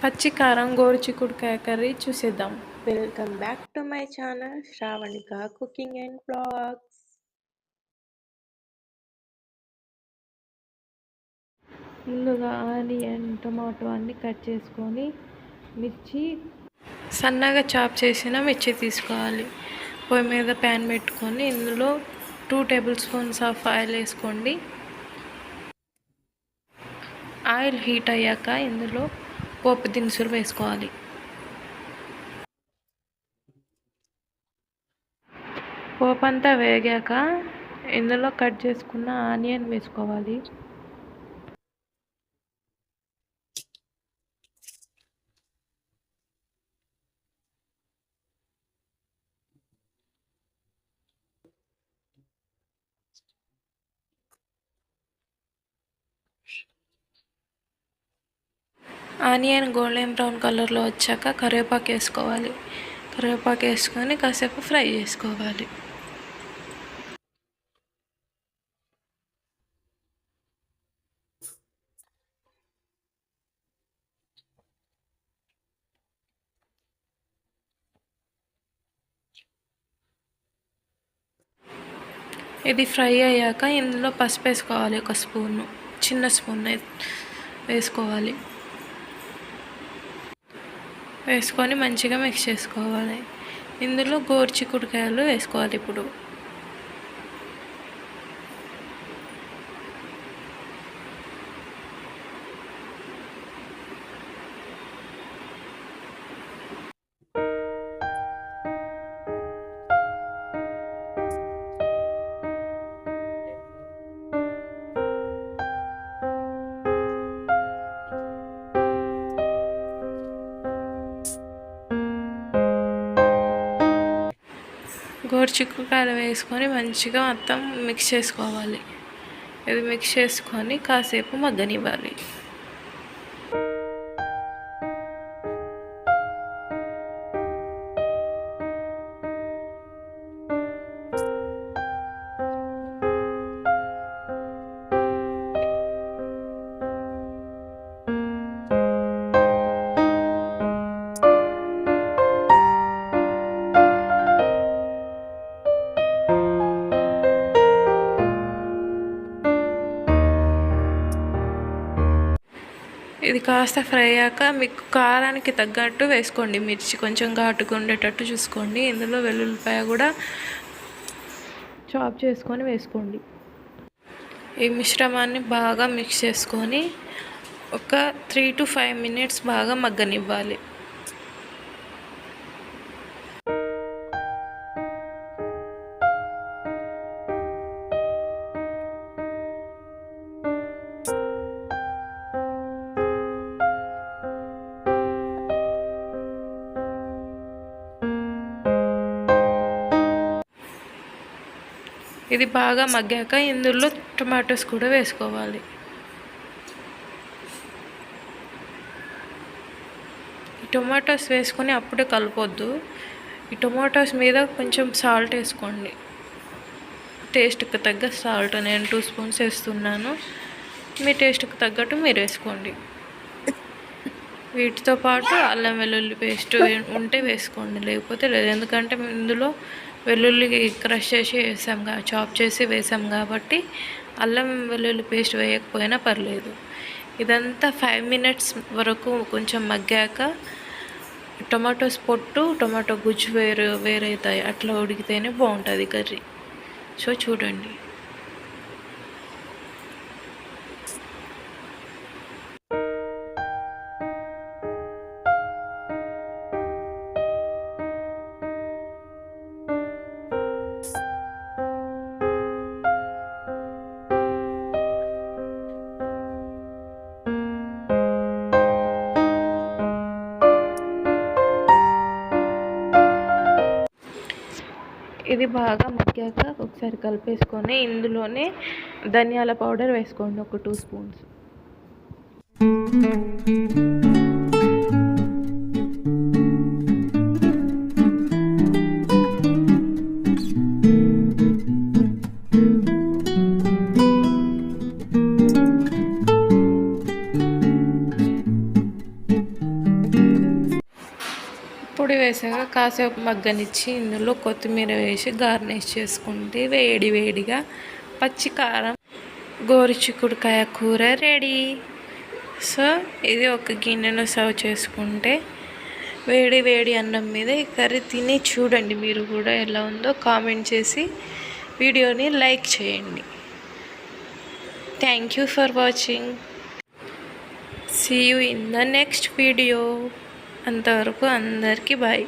పచ్చి కారం గోరుచిక్కుడుకాయ కర్రీ చూసేద్దాం. Welcome back to my channel Shravanika cooking and blogs ముందుగా ఆనియన్ టమాటో అన్ని కట్ చేసుకొని మిర్చి సన్నగా చాప్ చేసిన మిర్చి తీసుకోవాలి. పొయ్యి మీద ప్యాన్ పెట్టుకొని ఇందులో two tablespoons of oil వేసుకోండి. ఆయిల్ హీట్ అయ్యాక ఇందులో పోపు దినుసులు వేసుకోవాలి. పోపు అంతా వేగాక ఇందులో కట్ చేసుకున్న ఆనియన్ వేసుకోవాలి. ఆనియన్ గోల్డెన్ బ్రౌన్ కలర్లో వచ్చాక కరివేపాకు వేసుకోవాలి. కరివేపాకు వేసుకొని కాసేపు ఫ్రై చేసుకోవాలి. ఇది ఫ్రై అయ్యాక ఇందులో పసుపు వేసుకోవాలి ఒక స్పూను చిన్న స్పూన్ వేసుకోవాలి. వేసుకొని మంచిగా మిక్స్ చేసుకోవాలి. ఇందులో గోరుచిక్కుడుకాయలు వేసుకోవాలి ఇప్పుడు. గోరుచిక్కుకాయలు వేసుకొని మంచిగా మొత్తం మిక్స్ చేసుకోవాలి. ఇది మిక్స్ చేసుకొని కాసేపు మగ్గనివ్వాలి. ఇది కాస్త ఫ్రై అయ్యాక మీకు కారానికి తగ్గట్టు వేసుకోండి. మిర్చి కొంచెం ఘాటుగా ఉండేటట్టు చూసుకోండి. ఇందులో వెల్లుల్లిపాయ కూడా చాప్ చేసుకొని వేసుకోండి. ఈ మిశ్రమాన్ని బాగా మిక్స్ చేసుకొని ఒక త్రీ టు ఫైవ్ మినిట్స్ బాగా మగ్గనివ్వాలి. ఇది బాగా మగ్గాక ఇందులో టొమాటోస్ కూడా వేసుకోవాలి. ఈ టొమాటోస్ వేసుకొని అప్పుడే కలపొద్దు. ఈ టొమాటోస్ మీద కొంచెం సాల్ట్ వేసుకోండి. టేస్ట్కి తగ్గ సాల్ట్ నేను టూ స్పూన్స్ వేస్తున్నాను. మీ టేస్ట్కి తగ్గట్టు మీరు వేసుకోండి. వీటితో పాటు అల్లం వెల్లుల్లి పేస్ట్ ఉంటే వేసుకోండి. లేకపోతే లేదు. ఎందుకంటే ఇందులో వెల్లుల్లి క్రష్ చేసి వేసాం చాప్ చేసి వేసాం కాబట్టి అల్లం వెల్లుల్లి పేస్ట్ వేయకపోయినా పర్లేదు. ఇదంతా ఫైవ్ మినిట్స్ వరకు కొంచెం మగ్గాక టొమాటోస్ పొట్టు టొమాటో గుజ్జు వేరు వేరైతాయి. అట్లా ఉడికితేనే బాగుంటుంది కర్రీ. సో చూడండి. ఇది బాగా మగ్గాక ఒకసారి కలిపేసుకొని ఇందులోనే ధనియాల పౌడర్ వేసుకోండి ఒక టూ స్పూన్స్ పొడి వేసాక కాసేపు మగ్గనిచ్చి ఇందులో కొత్తిమీర వేసి గార్నిష్ చేసుకుంటే వేడి వేడిగా పచ్చి కారం గోరుచిక్కుడుకాయ కూర రెడీ. సో ఇది ఒక గిన్నెను సర్వ్ చేసుకుంటే వేడి వేడి అన్నం మీద ఈ కర్రీ తిని చూడండి మీరు కూడా ఎలా ఉందో. కామెంట్ చేసి వీడియోని లైక్ చేయండి. Thank you for watching see you in the next video అంతవరకు అందరికీ బాయ్.